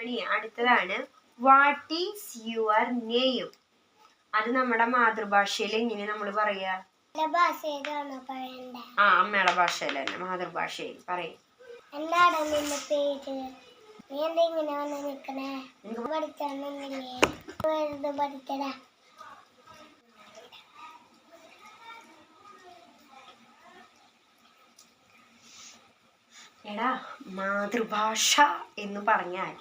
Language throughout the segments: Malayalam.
മണി അടുത്തതാണ് വാട്ട് ഈസ് യുവർ നെയിം അത് നമ്മുടെ മാതൃഭാഷയിൽ എങ്ങനെ നമ്മൾ പറയാ? ആ അമ്മയുടെ ഭാഷയിൽ തന്നെ മാതൃഭാഷയിൽ. പറയും. എന്താണ് നിന്റെ പേര്? എടാ മാതൃഭാഷ എന്ന് പറഞ്ഞാൽ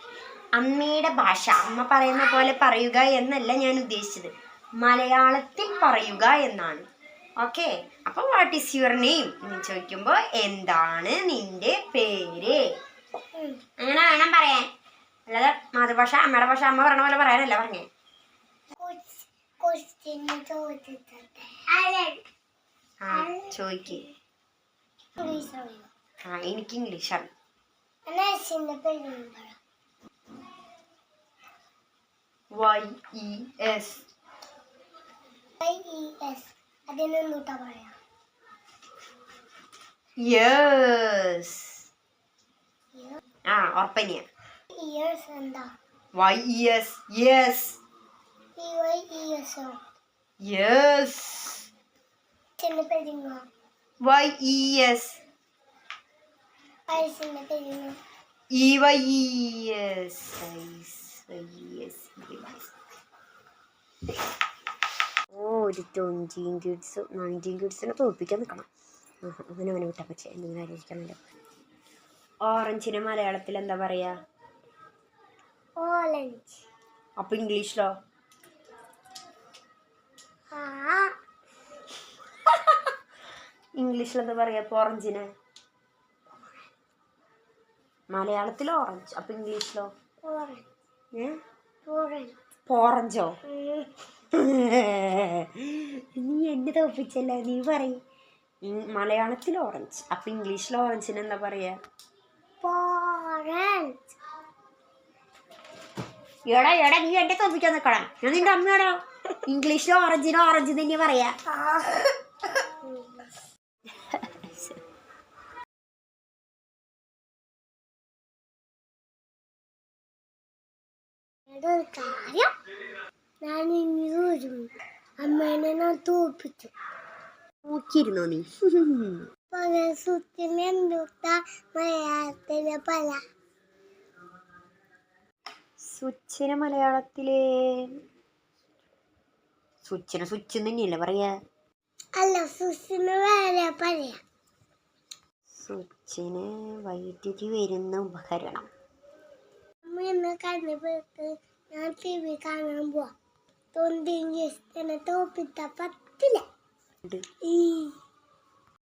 അമ്മയുടെ ഭാഷ. അമ്മ പറയുന്ന പോലെ പറയുക എന്നല്ല ഞാൻ ഉദ്ദേശിച്ചത്. മലയാളത്തിൽ പറയുക എന്നാണ്. ഓക്കെ? അപ്പൊ വാട്ട് ഈസ് യുവർ നെയിം എന്ന് ചോദിക്കുമ്പോൾ എന്താണ് നിന്റെ പേര്. അങ്ങനെ വേണം പറയാൻ. അല്ലാതെ മാതൃഭാഷ അമ്മയുടെ ഭാഷ അമ്മ പറഞ്ഞ പോലെ പറയാനല്ല പറഞ്ഞേ. ചോദിക്കേ. ആ എനിക്ക് ഇംഗ്ലീഷാണ്. Y E S Y E S അതിനെന്തൂട്ടാ പറയാ. യെസ് ആ ഉറപ്പന്നെയാ ഇയേഴ്സ് എന്താ? Y E S yes Y E എസോ yes Y E S അച്ഛന്റെ yes. ഓ ഒരു ട്വന്റീൻ കിഡ്സ് നയന്റീൻ കിഡ്സിനെ തോൽപ്പിക്കാൻ നിൽക്കണം അങ്ങനെ അവനെ വിട്ടാൽ പക്ഷേ എന്തെങ്കിലും ആലോചിക്കാമല്ലോ ഓറഞ്ചിന് മലയാളത്തിൽ എന്താ പറയാ? ഓറഞ്ച് അപ്പൊ ഇംഗ്ലീഷിലോ? ഇംഗ്ലീഷിൽ എന്താ പറയാ ഓറഞ്ചിന് മലയാളത്തിൽ ഓറഞ്ച് അപ്പൊ ഇംഗ്ലീഷിലോ? ഓറഞ്ച് നീ എന്നെ തോപ്പിച്ചല്ല? നീ പറയും. മലയാളത്തിൽ ഓറഞ്ച് അപ്പൊ ഇംഗ്ലീഷിൽ ഓറഞ്ചിന് എന്താ പറയാ? എടാ എടാ നീ എന്നെ തോപ്പിക്കാൻ നിൽക്കണം ഞാൻ നിന്റെ അമ്മയോടോ. ഇംഗ്ലീഷിൽ ഓറഞ്ചിനോ ഓറഞ്ച് തന്നെ പറയാ. ഒരു കാര്യം ഞാൻ ഇനി വരും അമ്മേനെ ഞാൻ തോപ്പിച്ചു നോക്കിയിരുന്നോ നീ? സുത്തിന് എന്തുട്ടാ മലയാളത്തിലെ പല. സ്വിച്ചിന് മലയാളത്തിൽ. സ്വിച്ചിന് സ്വിച്ച് തന്നെയല്ലേ പറയാ? അല്ല സുസിന് വേറെ പറയാ. സ്വിച്ചിന് വൈദ്യുതി വരുന്ന ഉപകരണം. അമ്മ ഇന്ന് കണ്ടുപിടിച്ച് ഞാൻ ടി വി കാണാൻ പോവാം തൊണ്ടിയും ജസ്റ്റ് തോപ്പിത്ത പറ്റില്ല. ഈ